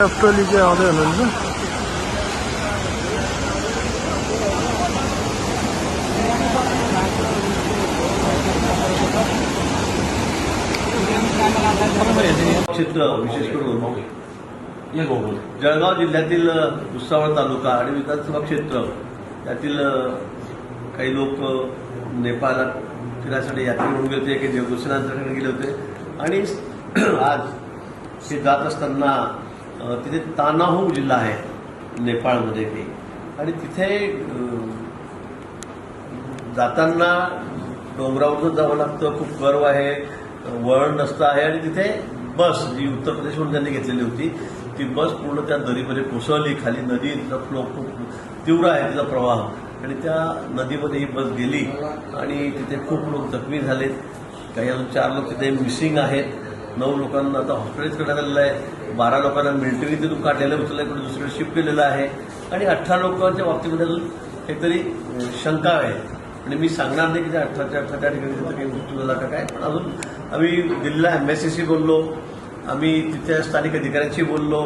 Hafta lige alıyorum önce. क्षेत्र विशेष करून जळगाव जिल्ह्यातील भुसावळ तालुका आणि विधानसभा क्षेत्र त्यातील काही लोक नेपाळात फिरायसाठी यात्रा म्हणून गेले होते काही देवदर्शनासाठी गेले होते आणि आज हे जात असताना तिथे तानाहू जिल्हा आहे नेपाळमध्ये ते. आणि तिथे जाताना डोंगरावरून जावं लागतं खूप गर्व आहे वळण नसतं आहे आणि तिथे बस जी उत्तर प्रदेशमधून त्यांनी घेतलेली होती ती बस पूर्ण त्या दरीमध्ये कोसळली खाली नदी तिचा फ्लो खूप तीव्र आहे तिचा प्रवाह. आणि त्या नदीमध्ये ही बस गेली आणि तिथे खूप लोक जखमी झालेत. काही अजून चार लोक तिथे मिसिंग आहेत. नऊ लोकांना आता हॉस्पिटलाइज करण्यात आलेलं आहे. बारा लोकांना मिलिटरी तिथून काढलेलं उचललं इकडे दुसरीकडे शिफ्ट केलेलं आहे. आणि अठरा लोकांच्या बाबतीमध्ये अजून काहीतरी शंका आहे. आणि मी सांगणार नाही की त्या अठराच्या अठरा त्या ठिकाणी तिथं काही मृत्यू झाला का काय पण अजून आम्ही दिल्लीला एम्बॅसीशी बोललो. आम्ही तिथल्या स्थानिक अधिकाऱ्यांशी बोललो.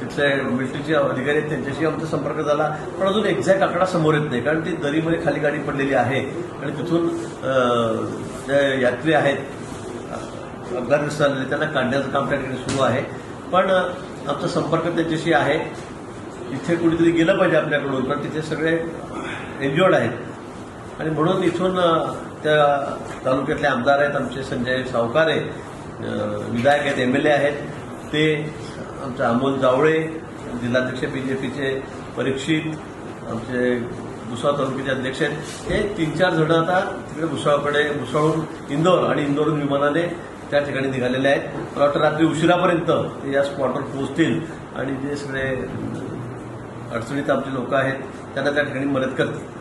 तिथल्या मिलिटरीचे अधिकारी आहेत त्यांच्याशी आमचा संपर्क झाला. पण अजून एक्झॅक्ट आकडा समोर येत नाही कारण ती दरीमध्ये खाली गाडी पडलेली आहे. आणि तिथून जे यात्री आहेत अपघात झालेले त्यांना काढण्याचं काम त्या ठिकाणी सुरू आहे. पण आमचा संपर्क त्याच्याशी आहे. इथे कुठेतरी गेलं पाहिजे आपल्याकडून कारण तिथे सगळे एन्जॉर्ड आहेत. आणि म्हणून इथून त्या तालुक्यातले आमदार आहेत आमचे संजय सावकारे अ, विधायक आहेत एम एल ए आहेत. ते आमचे अमोल जावळे जिल्हाध्यक्ष बी जे पीचे परीक्षित आमचे भुसावळ तालुक्याचे अध्यक्ष आहेत. हे तीन चार जण आता तिकडे भुसावळकडे भुसाळून इंदोर आणि इंदोरहून विमानाने त्या ठिकाणी निघालेले आहेत. मला वाटतं रात्री उशिरापर्यंत ते या स्पॉटवर पोहोचतील आणि जे सगळे अडचणीत आमचे लोक आहेत त्यांना त्या ठिकाणी मदत करतील.